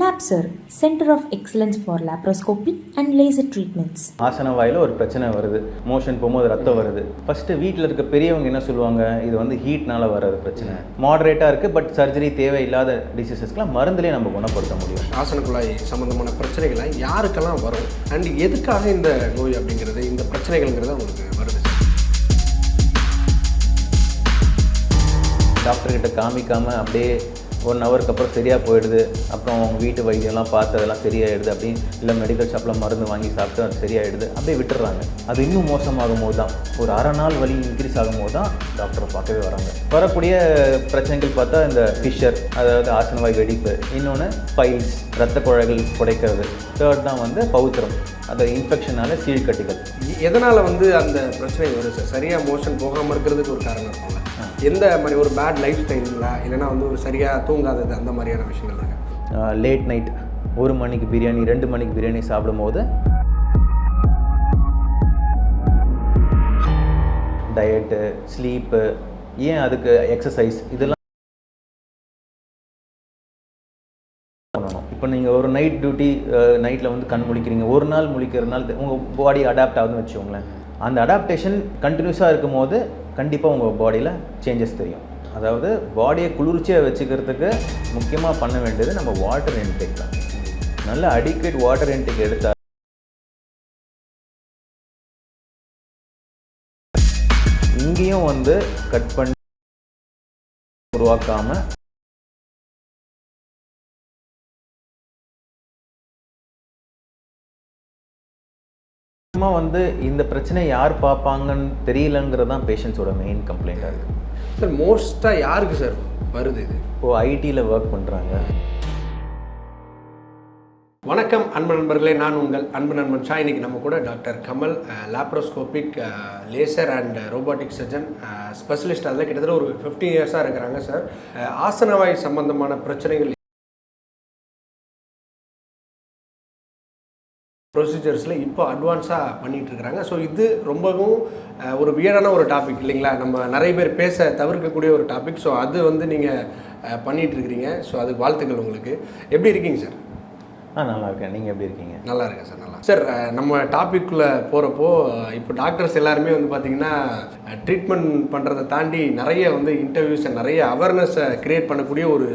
LabSir, Center of Excellence for Laparoscopy and Laser Treatments. ஆசன வாயில் ஒரு பிரச்சனை வருது. மோஷன் போகும்போது ரத்தம் வருது. ஃபஸ்ட்டு வீட்டில் இருக்க பெரியவங்க என்ன சொல்லுவாங்க? இது வந்து ஹீட்னால வர்றது பிரச்சனை. மாடரேட்டாக இருக்குது பட் சர்ஜரி தேவையில்லாத டிசீசஸ்க்குலாம் மருந்துலேயே நம்ம குணப்படுத்த முடியும். ஆசன குழாய் சம்மந்தமான பிரச்சனைகளை யாருக்கெல்லாம் வரும்? அண்ட் எதுக்காக இந்த நோய் அப்படிங்கிறது இந்த பிரச்சனைகள்ங்கிறது உங்களுக்கு வருது டாக்டர்கிட்ட காமிக்காமல் அப்படியே ஒன் ஹவருக்கு அப்புறம் சரியாக போயிடுது. அப்புறம் அவங்க வீட்டு வைத்தியம்லாம் பார்த்து அதெல்லாம் சரியாயிடுது அப்படின்னு இல்லை மெடிக்கல் ஷாப்பில் மருந்து வாங்கி சாப்பிட்டு அது சரியாயிடுது அப்படியே விட்டுறாங்க அது இன்னும் மோசமாகும் போது தான். ஒரு அரை நாள் வலி இன்க்ரீஸ் ஆகும்போது தான் டாக்டரை பார்க்கவே வராங்க. வரக்கூடிய பிரச்சனைகள் பார்த்தா இந்த ஃபிஷர் அதாவது ஆசனவாய் வெடிப்பு. இன்னொன்று பைல்ஸ் ரத்த குழாய்கள் குடைக்கிறது தேர்ட் தான் வந்து பௌத்திரம். அந்த இன்ஃபெக்ஷனால சீழ்கட்டிகள். எதனால் வந்து அந்த பிரச்சனை வரும் சார்? சரியாக மோஷன் போகாமல் இருக்கிறதுக்கு ஒரு காரணம் இருக்கும்ல. எந்த மாதிரி ஒரு பேட் லைஃப் ஸ்டைலுங்களா இல்லைன்னா வந்து ஒரு சரியாக தூங்காதது அந்த மாதிரியான விஷயங்கள் இருக்கு? லேட் நைட் ஒரு மணிக்கு பிரியாணி ரெண்டு மணிக்கு பிரியாணி சாப்பிடும்போது டயட்டு ஸ்லீப்பு ஏன் அதுக்கு எக்ஸசைஸ் இதெல்லாம் பண்ணணும். இப்போ நீங்கள் ஒரு நைட் டியூட்டி நைட்டில் வந்து கண் முழிக்கிறீங்க. ஒரு நாள் முழிக்கிற நாள் உங்கள் பாடி அடாப்ட் ஆகுதுன்னு வச்சுக்கோங்களேன். அந்த அடாப்டேஷன் கண்டினியூஸாக இருக்கும்போது கண்டிப்பாக உங்கள் பாடியில் சேஞ்சஸ் தெரியும். அதாவது பாடியை குளிர்ச்சியாக வச்சுக்கிறதுக்கு முக்கியமாக பண்ண வேண்டியது நம்ம வாட்டர் இன்டேக் தான். நல்ல அடிக்வேட் வாட்டர் இன்டேக் எடுத்தால் இங்கேயும் வந்து கட் பண்ணி உருவாக்காமல் முக்கியமா வந்து இந்த பிரச்சனை யார் பார்ப்பாங்கன்னு தெரியலங்கிறது தான் பேஷண்ட்ஸோட மெயின் கம்ப்ளைண்ட்டாக இருக்குது சார் மோஸ்ட்டாக யாருக்கு சார் வருது இது? இப்போது ஐடியில் ஒர்க் பண்ணுறாங்க வணக்கம் அன்பு நண்பர்களே. நான் உங்கள் அன்பு நண்பன் ஷா. இன்னைக்கு நம்ம கூட doctor Kamal laparoscopic laser and robotic surgeon specialist அதில் கிட்டத்தட்ட ஒரு ஃபிஃப்டீன் இயர்ஸாக இருக்கிறாங்க சார் ஆசனவாய் சம்பந்தமான பிரச்சனைகள் ப்ரொசீஜர்ஸில் இப்போ அட்வான்ஸாக பண்ணிட்டு இருக்கிறாங்க ஸோ இது ரொம்பவும் ஒரு வியடான ஒரு டாபிக் இல்லைங்களா? நம்ம நிறைய பேர் பேச தவிர்க்கக்கூடிய ஒரு டாபிக் ஸோ அது வந்து நீங்கள் பண்ணிட்டு இருக்கிறீங்க ஸோ அதுக்கு வாழ்த்துக்கள் உங்களுக்கு. எப்படி இருக்கீங்க சார் ஆ நல்லா இருக்கேன். நீங்கள் எப்படி இருக்கீங்க? நல்லா இருக்கேன் சார் நல்லா. சார் நம்ம டாபிக்குள்ளே போகிறப்போ இப்போ டாக்டர்ஸ் எல்லாருமே வந்து பார்த்தீங்கன்னா ட்ரீட்மெண்ட் பண்ணுறதை தாண்டி நிறைய வந்து இன்டர்வியூஸை நிறைய அவேர்னஸை க்ரியேட் பண்ணக்கூடிய ஒரு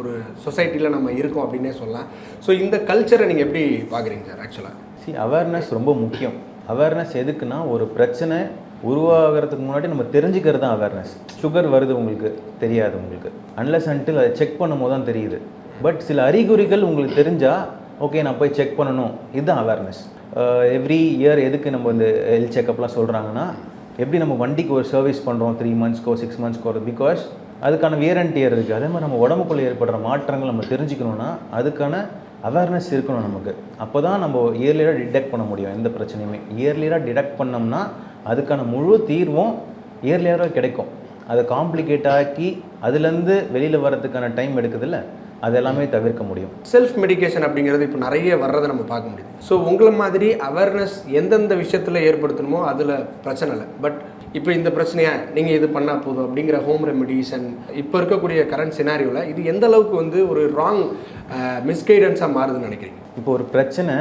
ஒரு சொசைட்டியில் நம்ம இருக்கோம் அப்படின்னே சொல்லலாம். ஸோ இந்த கல்ச்சரை நீங்கள் எப்படி பார்க்குறீங்க சார் ஆக்சுவலாக சி அவேர்னஸ் ரொம்ப முக்கியம். அவேர்னஸ் எதுக்குன்னா ஒரு பிரச்சனை உருவாகிறதுக்கு முன்னாடி நம்ம தெரிஞ்சுக்கிறது தான் அவேர்னஸ் சுகர் வருது உங்களுக்கு தெரியாது உங்களுக்கு. அன்லஸ் அன்டில் அதை செக் பண்ணும்போது தான் தெரியுது. பட் சில அறிகுறிகள் உங்களுக்கு தெரிஞ்சால் ஓகே நான் போய் செக் பண்ணணும். இதுதான் அவேர்னஸ் எவ்ரி இயர் எதுக்கு நம்ம இந்த ஹெல்த் செக்கப்லாம் சொல்கிறாங்கன்னா எப்படி நம்ம வண்டிக்கு ஒரு சர்வீஸ் பண்ணுறோம் த்ரீ மந்த்ஸ்க்கோ சிக்ஸ் மந்த்ஸ்க்கோ பிகாஸ் அதுக்கான வியர் அண்ட் டியர் இருக்குது அதே மாதிரி நம்ம உடம்புக்குள்ளே ஏற்படுற மாற்றங்கள் நம்ம தெரிஞ்சுக்கணுன்னா அதுக்கான அவேர்னஸ் இருக்கணும் நமக்கு. அப்போ தான் நம்ம இயர்லியராக டிடெக்ட் பண்ண முடியும். எந்த பிரச்சனையுமே. இயர்லியராக டிடெக்ட் பண்ணோம்னா அதுக்கான முழு தீர்வும் இயர்லியராக கிடைக்கும். அதை காம்ப்ளிகேட் ஆக்கி அதுலேருந்து வெளியில் வர்றதுக்கான டைம் எடுக்குதுல்ல அது எல்லாமே தவிர்க்க முடியும். செல்ஃப் மெடிகேஷன் அப்படிங்கிறது இப்போ நிறைய வர்றதை நம்ம பார்க்க முடியுது. ஸோ உங்களை மாதிரி அவேர்னஸ் எந்தெந்த விஷயத்தில் ஏற்படுத்தணுமோ அதில் பிரச்சனை இல்லை. பட் இப்போ இந்த பிரச்சனையா நீங்கள் இது பண்ணால் போதும் அப்படிங்கிற ஹோம் ரெமெடிஸ் அண்ட் இப்போ இருக்கக்கூடிய கரண்ட் சினாரியோவில் இது எந்த அளவுக்கு வந்து ஒரு ராங் மிஸ்கைடன்ஸாக மாறுதுன்னு நினைக்கிறீங்க? இப்போ ஒரு பிரச்சனை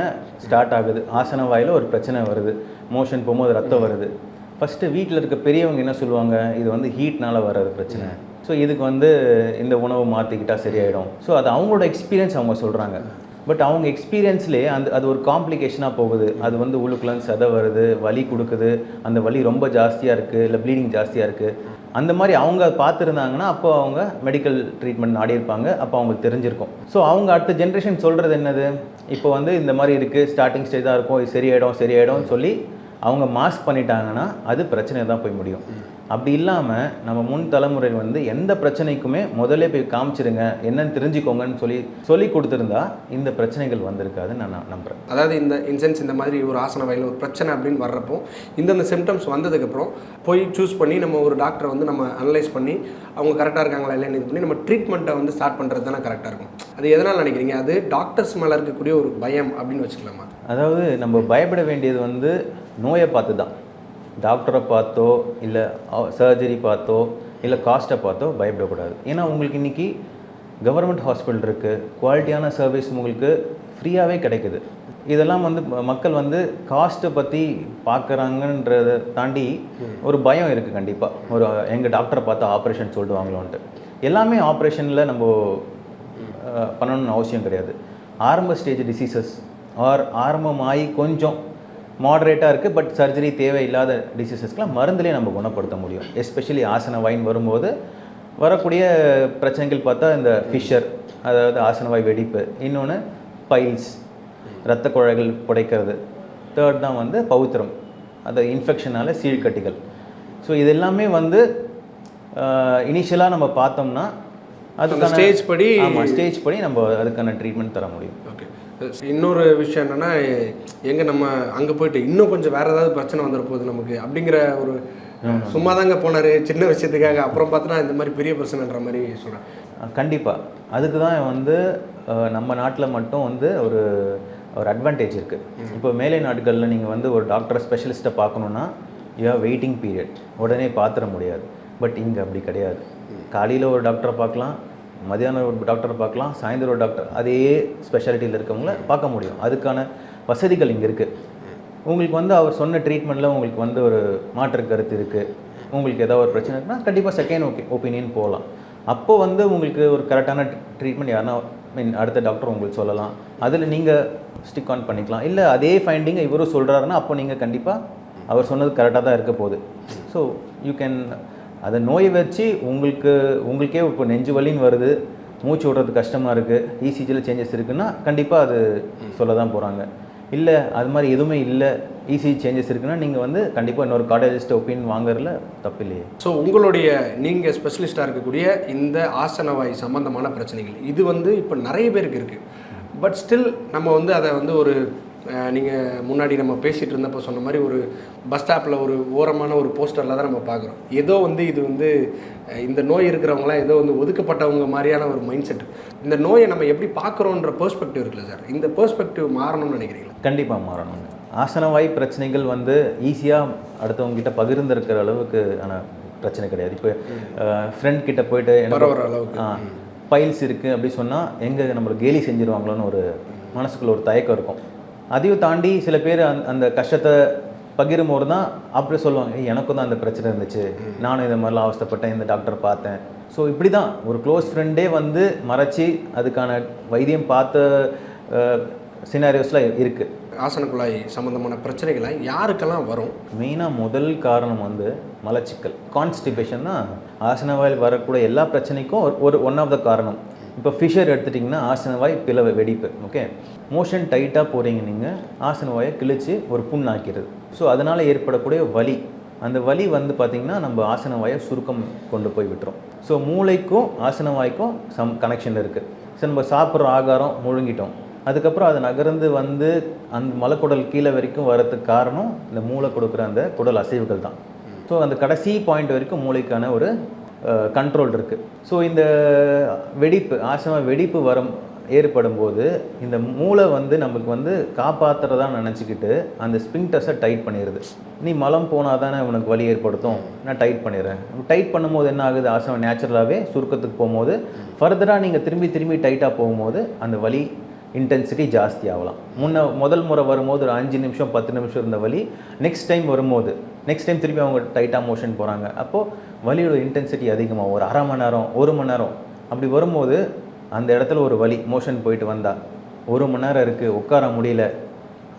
ஸ்டார்ட் ஆகுது. ஆசன வாயில் ஒரு பிரச்சனை வருது. மோஷன் போகும்போது ரத்தம் வருது. ஃபஸ்ட்டு வீட்டில் இருக்க பெரியவங்க என்ன சொல்லுவாங்க? இது வந்து ஹீட்னால வர்றது பிரச்சனை. ஸோ இதுக்கு வந்து இந்த உணவு மாற்றிக்கிட்டால் சரியாயிடும். ஸோ அது அவங்களோட எக்ஸ்பீரியன்ஸ் அவங்க சொல்கிறாங்க பட் அவங்க எக்ஸ்பீரியன்ஸ்லேயே அந்த அது ஒரு காம்ப்ளிகேஷனாக போகுது. அது வந்து உள்ளுக்குள்ளேருந்து சதை வருது வலி கொடுக்குது. அந்த வலி ரொம்ப ஜாஸ்தியாக இருக்குது இல்லை ப்ளீடிங் ஜாஸ்தியாக இருக்குது அந்த மாதிரி அவங்க பார்த்துருந்தாங்கன்னா அப்போ அவங்க மெடிக்கல் ட்ரீட்மெண்ட் நாடி இருப்பாங்க அப்போ அவங்களுக்கு தெரிஞ்சிருக்கும். ஸோ அவங்க அடுத்த ஜென்ரேஷன் சொல்கிறது என்னது? இப்போ வந்து இந்த மாதிரி இருக்குது ஸ்டார்டிங் ஸ்டேஜாக இருக்கும் இது சரியாயிடும் சரியாயிடும் சொல்லி அவங்க மாஸ்க் பண்ணிட்டாங்கன்னா அது பிரச்சனை தான் போய் முடியும். அப்படி இல்லாமல் நம்ம முன் தலைமுறை வந்து எந்த பிரச்சனைக்குமே முதல்ல போய் காமிச்சிருங்க என்னன்னு தெரிஞ்சுக்கோங்கன்னு சொல்லி சொல்லி கொடுத்துருந்தா இந்த பிரச்சனைகள் வந்திருக்காதுன்னு நான் ந- நம்புறேன். அதாவது இந்த இன்சென்ஸ் இந்த மாதிரி ஒரு ஆசன வயலில் ஒரு பிரச்சனை அப்படின்னு வர்றப்போ இந்தந்த சிம்டம்ஸ் வந்ததுக்கப்புறம் போய் சூஸ் பண்ணி நம்ம ஒரு டாக்டரை வந்து நம்ம அனலைஸ் பண்ணி அவங்க கரெக்டாக இருக்காங்களா இல்லைன்னு இது பண்ணி நம்ம ட்ரீட்மெண்ட்டை வந்து ஸ்டார்ட் பண்ணுறது தானே கரெக்டாக இருக்கும். அது எதனால் நினைக்கிறீங்க? அது டாக்டர்ஸ் மேலே இருக்கக்கூடிய ஒரு பயம் அப்படின்னு வச்சுக்கலாமா? அதாவது நம்ம பயப்பட வேண்டியது வந்து நோயை பார்த்து தான் டாக்டரை பார்த்தோ இல்லை சர்ஜரி பார்த்தோ இல்லை காஸ்ட்டை பார்த்தோ பயப்படக்கூடாது. ஏன்னா உங்களுக்கு இன்றைக்கி கவர்மெண்ட் ஹாஸ்பிட்டல் இருக்குது குவாலிட்டியான சர்வீஸ் உங்களுக்கு ஃப்ரீயாகவே கிடைக்குது. இதெல்லாம் வந்து மக்கள் வந்து காஸ்ட்டை பற்றி பார்க்குறாங்கன்றத தாண்டி ஒரு பயம் இருக்குது கண்டிப்பாக ஒரு எங்கள் டாக்டரை பார்த்து ஆப்ரேஷன் சொல்லிட்டு வாங்கலான்ட்டு எல்லாமே ஆப்ரேஷனில் நம்ம பண்ணணும்னு அவசியம் கிடையாது. ஆரம்ப ஸ்டேஜ் டிசீசஸ் ஆர் ஆரம்பமாகி கொஞ்சம் மாடரேட்டாக இருக்குது பட் சர்ஜரி தேவையில்லாத டிசீசஸ்க்கெலாம் மருந்துலேயே நம்ம குணப்படுத்த முடியும். எஸ்பெஷலி ஆசன வைன் வரும்போது வரக்கூடிய பிரச்சனைகள் பார்த்தா இந்த ஃபிஷர் அதாவது ஆசனவாய் வெடிப்பு. இன்னொன்று பைல்ஸ் இரத்த குழாய்கள் புடைக்கிறது. தேர்ட் தான் வந்து பௌத்திரம் அது இன்ஃபெக்ஷனால சீழ்கட்டிகள். ஸோ இது எல்லாமே வந்து இனிஷியலாக நம்ம பார்த்தோம்னா அதுக்கான stage படி- ஆமாம் ஸ்டேஜ் படி நம்ம அதுக்கான ட்ரீட்மெண்ட் தர முடியும். ஓகே இன்னொரு விஷயம் என்னன்னா எங்க நம்ம அங்க போயிட்டு இன்னும் கொஞ்சம் வேற ஏதாவது பிரச்சனை வந்துட போகுது நமக்கு அப்படிங்கிற ஒரு சும்மா தாங்க போனாரு. சின்ன விஷயத்துக்காக அப்புறம் பார்த்தோன்னா இந்த மாதிரி பெரிய பிரச்சனைன்ற மாதிரி சொல்றேன். கண்டிப்பாக அதுக்கு தான் வந்து நம்ம நாட்டில் மட்டும் வந்து ஒரு ஒரு அட்வான்டேஜ் இருக்குது இப்போ மேலை நாடுகளில் நீங்கள் வந்து ஒரு டாக்டர் ஸ்பெஷலிஸ்ட்டை பார்க்கணுன்னா யூ வெயிட்டிங் பீரியட் உடனே பார்த்துட முடியாது. பட் இங்கே அப்படி கிடையாது. காலையில் ஒரு டாக்டரை பார்க்கலாம். மதியானம் ஒரு டாக்டரை பார்க்கலாம் சாயந்தரம் ஒரு டாக்டர் அதே ஸ்பெஷாலிட்டியில் இருக்கவங்கள பார்க்க முடியும். அதுக்கான வசதிகள் இங்கே இருக்குது உங்களுக்கு வந்து அவர் சொன்ன ட்ரீட்மெண்ட்டில் உங்களுக்கு வந்து ஒரு மாற்று கருத்து இருக்குது உங்களுக்கு ஏதாவது ஒரு பிரச்சனை இருக்குன்னா கண்டிப்பாக செகண்ட் ஓகே ஒப்பீனியன் போகலாம் அப்போ வந்து உங்களுக்கு ஒரு கரெக்டான ட்ரீட்மெண்ட் யாருன்னா மீன் அடுத்த டாக்டர் உங்களுக்கு சொல்லலாம். அதில் நீங்கள் ஸ்டிக் ஆன் பண்ணிக்கலாம். இல்லை அதே ஃபைண்டிங்கை இவரும் சொல்கிறாருன்னா அப்போ நீங்கள் கண்டிப்பாக அவர் சொன்னது கரெக்டாக தான் இருக்க போகுது. ஸோ யூ கேன் அதை நோயை வச்சு உங்களுக்கு உங்களுக்கே இப்போ நெஞ்சு வலின்னு வருது மூச்சு விடுறது கஷ்டமாக இருக்குது இசிஜியில் சேஞ்சஸ் இருக்குன்னா கண்டிப்பாக அது சொல்ல தான் போகிறாங்க இல்லை அது மாதிரி எதுவுமே இல்லை ஈஸி சேஞ்சஸ் இருக்குன்னா நீங்கள் வந்து கண்டிப்பாக இன்னொரு கார்டியாலஜிஸ்ட் ஒப்பீனியன் வாங்குறதுல தப்பு இல்லையே ஸோ உங்களுடைய நீங்கள் ஸ்பெஷலிஸ்ட்டாக இருக்கக்கூடிய இந்த ஆசனவாய் சம்மந்தமான பிரச்சனைகள் இது வந்து இப்போ நிறைய பேருக்கு இருக்குது பட் ஸ்டில் நம்ம வந்து அதை வந்து ஒரு நீங்கள் முன்னாடி நம்ம பேசிகிட்டு இருந்தப்போ சொன்ன மாதிரி ஒரு பஸ் ஸ்டாப்பில் ஒரு ஓரமான ஒரு போஸ்டரில் தான் நம்ம பார்க்குறோம். ஏதோ வந்து இது வந்து இந்த நோய் இருக்கிறவங்களாம் ஏதோ வந்து ஒதுக்கப்பட்டவங்க மாதிரியான ஒரு மைண்ட் செட் இந்த நோயை நம்ம எப்படி பார்க்குறோன்ற பெர்ஸ்பெக்டிவ் இருக்குல்ல சார்? இந்த பெர்ஸ்பெக்டிவ் மாறணும்னு நினைக்கிறீங்களா? கண்டிப்பாக மாறணும். ஆசனவாய் பிரச்சனைகள் வந்து ஈஸியாக அடுத்தவங்க கிட்ட பகிர்ந்திருக்கிற அளவுக்கு ஆன பிரச்சனை கிடையாது. இப்போ ஃப்ரெண்ட் கிட்ட போயிட்டு அளவுக்கு. பைல்ஸ் இருக்குது அப்படி சொன்னால் எங்கே நம்மளை கேலி செஞ்சிருவாங்களோன்னு ஒரு மனசுக்குள்ள ஒரு தயக்கம் இருக்கும். அதையும் தாண்டி சில பேர் அந்த அந்த கஷ்டத்தை பகிரும் போது தான் அப்படி சொல்லுவாங்க "ஏய், எனக்கும் தான் அந்த பிரச்சனை இருந்துச்சு. நானும் இந்த மாதிரிலாம் அவஸ்தைப்பட்டேன் இந்த டாக்டர் பார்த்தேன். ஸோ இப்படி தான். ஒரு க்ளோஸ் ஃப்ரெண்டே வந்து மறைச்சி அதுக்கான வைத்தியம் பார்த்த சினாரியோஸ்லாம் இருக்குது ஆசன குழாய் சம்மந்தமான பிரச்சனைகள்லாம் யாருக்கெல்லாம் வரும்? மெயினாக முதல் காரணம் வந்து மலச்சிக்கல். கான்ஸ்டிபேஷன் தான். ஆசனவாயில் வரக்கூடிய எல்லா பிரச்சனைக்கும் ஒரு- ஒரு ஒன் ஆஃப் த காரணம். இப்போ ஃபிஷர் எடுத்துட்டிங்கன்னா ஆசனவாய் பிளவு வெடிப்பு ஓகே மோஷன் டைட்டாக போகிறீங்க நீங்கள் ஆசனவாயை கிழிச்சு ஒரு புண்ணாக்கிறது ஸோ அதனால் ஏற்படக்கூடிய வலி அந்த வலி வந்து பார்த்திங்கன்னா நம்ம ஆசனவாயை சுருக்கம் கொண்டு போய் விட்டுரும். ஸோ மூளைக்கும் ஆசனவாய்க்கும் சம் கனெக்ஷன் இருக்குது ஸோ நம்ம சாப்பிட்ற ஆகாரம் முழுங்கிட்டோம். அதுக்கப்புறம் அது நகர்ந்து வந்து அந்த மலைக்குடல் கீழே வரைக்கும் வரதுக்கு காரணம் இந்த மூளை கொடுக்குற அந்த குடல் அசைவுகள் தான். ஸோ அந்த கடைசி பாயிண்ட் வரைக்கும் மூளைக்கான ஒரு கண்ட்ரோல் இருக்குது ஸோ இந்த வெடிப்பு ஆசிரம வெடிப்பு வரம் ஏற்படும் போது இந்த மூளை வந்து நமக்கு வந்து காப்பாற்றுறதா நினச்சிக்கிட்டு அந்த ஸ்பிங்டஸை டைட் பண்ணிடுது நீ மலம் போனால் தானே உனக்கு வலி ஏற்படுத்தும்? நான் டைட் பண்ணிடுறேன். டைட் பண்ணும்போது என்ன ஆகுது? ஆசிரமம் நேச்சுரலாகவே சுருக்கத்துக்கு போகும்போது ஃபர்தராக நீங்கள் திரும்பி திரும்பி டைட்டாக போகும்போது அந்த வலி இன்டென்சிட்டி ஜாஸ்தி ஆகலாம். முன்ன முதல் முறை வரும்போது ஒரு அஞ்சு நிமிஷம் பத்து நிமிஷம் இருந்த வலி நெக்ஸ்ட் டைம் வரும்போது நெக்ஸ்ட் டைம் திரும்பி அவங்க டைட்டாக மோஷன் போகிறாங்க அப்போது வலியோட இன்டென்சிட்டி அதிகமாக ஒரு அரை மணி நேரம் ஒரு மணி நேரம் அப்படி வரும்போது அந்த இடத்துல ஒரு வலி மோஷன் போயிட்டு வந்தால் ஒரு மணி நேரம் இருக்குது உட்கார முடியல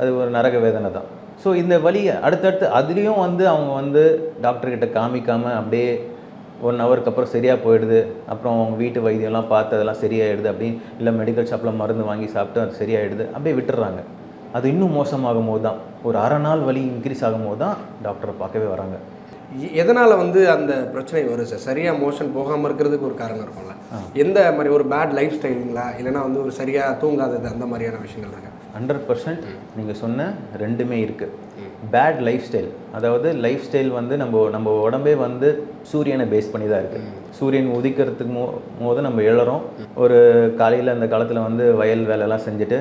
அது ஒரு நரக வேதனை தான். ஸோ இந்த வழியை அடுத்தடுத்து அதுலேயும் வந்து அவங்க வந்து டாக்டர்கிட்ட காமிக்காமல் அப்படியே ஒன் ஹவருக்கு அப்புறம் சரியாக போயிடுது. அப்புறம் அவங்க வீட்டு வைத்தியம்லாம் பார்த்து அதெல்லாம் சரியாயிடுது அப்படி இல்லை மெடிக்கல் ஷாப்பில் மருந்து வாங்கி சாப்பிட்டு அது சரியாயிடுது அப்படியே விட்டுறாங்க. அது இன்னும் மோசமாகும் போது தான் ஒரு அரை நாள் வலி இன்க்ரீஸ் ஆகும்போது தான் டாக்டரை பார்க்கவே வராங்க. எதனால வந்து அந்த பிரச்சனை வரும் சார் சரியா மோஷன் போகாம இருக்கிறதுக்கு ஒரு காரணம் இருக்கும்ல. எந்த மாதிரி ஒரு பேட் லைஃப் ஸ்டைலுங்களா இல்லைன்னா வந்து ஒரு சரியா தூங்காதது அந்த மாதிரியான விஷயங்கள் இருக்கா? ஹண்ட்ரட் பர்சன்ட் நீங்கள் சொன்ன ரெண்டுமே இருக்குது பேட் லைஃப் ஸ்டைல் அதாவது லைஃப் ஸ்டைல் வந்து நம்ம நம்ம உடம்பே வந்து சூரியனை பேஸ் பண்ணி தான் இருக்குது சூரியன் உதிக்கிறதுக்கு மோ போது நம்ம எழறோம். ஒரு காலையில் அந்த காலத்தில் வந்து வயல் வேலைலாம் செஞ்சுட்டு